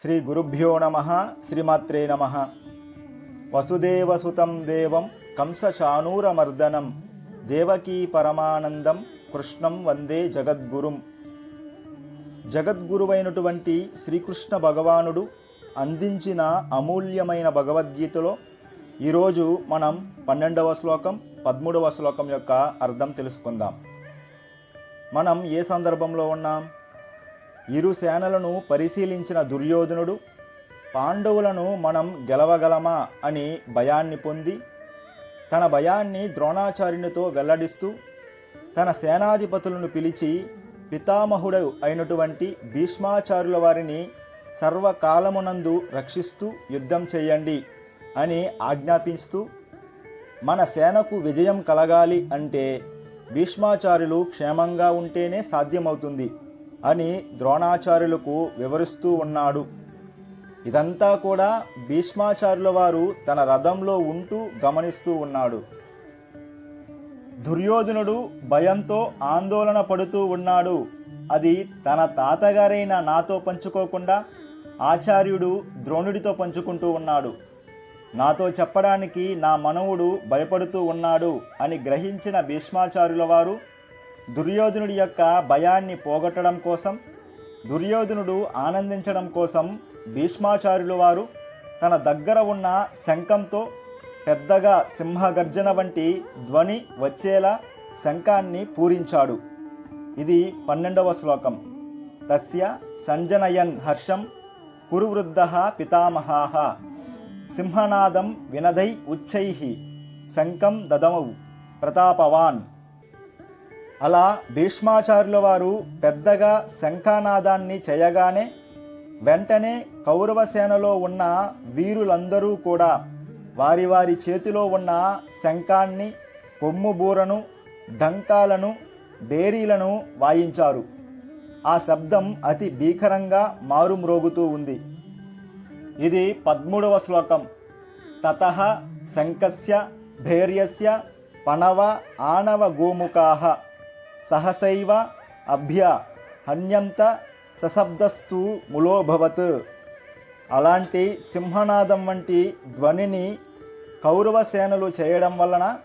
శ్రీ గురుభ్యో నమ శ్రీమాత్రే నమ. వసుదేవసుతం దేవం కంసచానూరమర్దనం దేవకీ పరమానందం కృష్ణం వందే జగద్గురుం. జగద్గురువైనటువంటి శ్రీకృష్ణ భగవానుడు అందించిన అమూల్యమైన భగవద్గీతలో ఈరోజు మనం పన్నెండవ శ్లోకం పదమూడవ శ్లోకం యొక్క అర్థం తెలుసుకుందాం. మనం ఏ సందర్భంలో ఉన్నాం? ఇరు సేనలను పరిశీలించిన దుర్యోధనుడు పాండవులను మనం గెలవగలమా? అని భయాన్ని పొంది తన భయాన్ని ద్రోణాచార్యునితో వెల్లడిస్తూ తన సేనాధిపతులను పిలిచి పితామహుడు అయినటువంటి భీష్మాచారుల వారిని సర్వకాలమునందు రక్షిస్తూ యుద్ధం చేయండి అని ఆజ్ఞాపిస్తూ మన సేనకు విజయం కలగాలి అంటే భీష్మాచార్యులు క్షేమంగా ఉంటేనే సాధ్యమవుతుంది. అని ద్రోణాచార్యులకు వివరిస్తూ ఉన్నాడు. ఇదంతా కూడా భీష్మాచార్యుల వారు తన రథంలో ఉంటూ గమనిస్తూ ఉన్నాడు. దుర్యోధనుడు భయంతో ఆందోళన పడుతూ ఉన్నాడు. అది తన తాతగారైన నాతో పంచుకోకుండా ఆచార్యుడు ద్రోణుడితో పంచుకుంటూ ఉన్నాడు. నాతో చెప్పడానికి నా మనవుడు భయపడుతూ ఉన్నాడు అని గ్రహించిన భీష్మాచార్యుల వారు దుర్యోధనుడి యొక్క భయాన్ని పోగొట్టడం కోసం దుర్యోధనుడు ఆనందించడం కోసం భీష్మాచార్యుల వారు తన దగ్గర ఉన్న శంఖంతో పెద్దగా సింహగర్జన వంటి ధ్వని వచ్చేలా శంఖాన్ని పూరించాడు. ఇది పన్నెండవ శ్లోకం. తస్య సంజనయన్ హర్షం కురువృద్ధ పితామహాహ సింహనాదం వినదై ఉచ్చై. శంఖం దదమౌ. ప్రతాపవాన్. అలా భీష్మాచార్యుల వారు పెద్దగా శంఖానాదాన్ని చేయగానే వెంటనే కౌరవ సేనలో ఉన్న వీరులందరూ కూడా వారి వారి చేతిలో ఉన్న శంఖాన్ని కొమ్ము బూరను డంకాలను బేరీలను వాయించారు. ఆ శబ్దం అతి భీకరంగా మారుమ్రోగుతూ ఉంది. ఇది పద్మూడవ శ్లోకం. తత శంఖస్య భైర్యస్య పణవ ఆనవ గోముఖా. సహసైవ అభ్య హన్యంత సశబ్దస్తు ములోభవత్. అలాంటి సింహనాదం వంటి ధ్వనిని కౌరవ సేనలు చేయడం వలన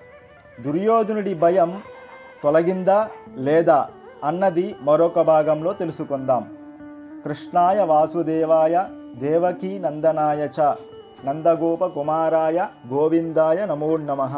దుర్యోధనుడి భయం తొలగిందా లేదా అన్నది మరొక భాగంలో తెలుసుకుందాం. కృష్ణాయ వాసుదేవాయ దేవకీ నందనాయ చ. నందగోపకుమారాయ గోవిందాయ నమో నమః.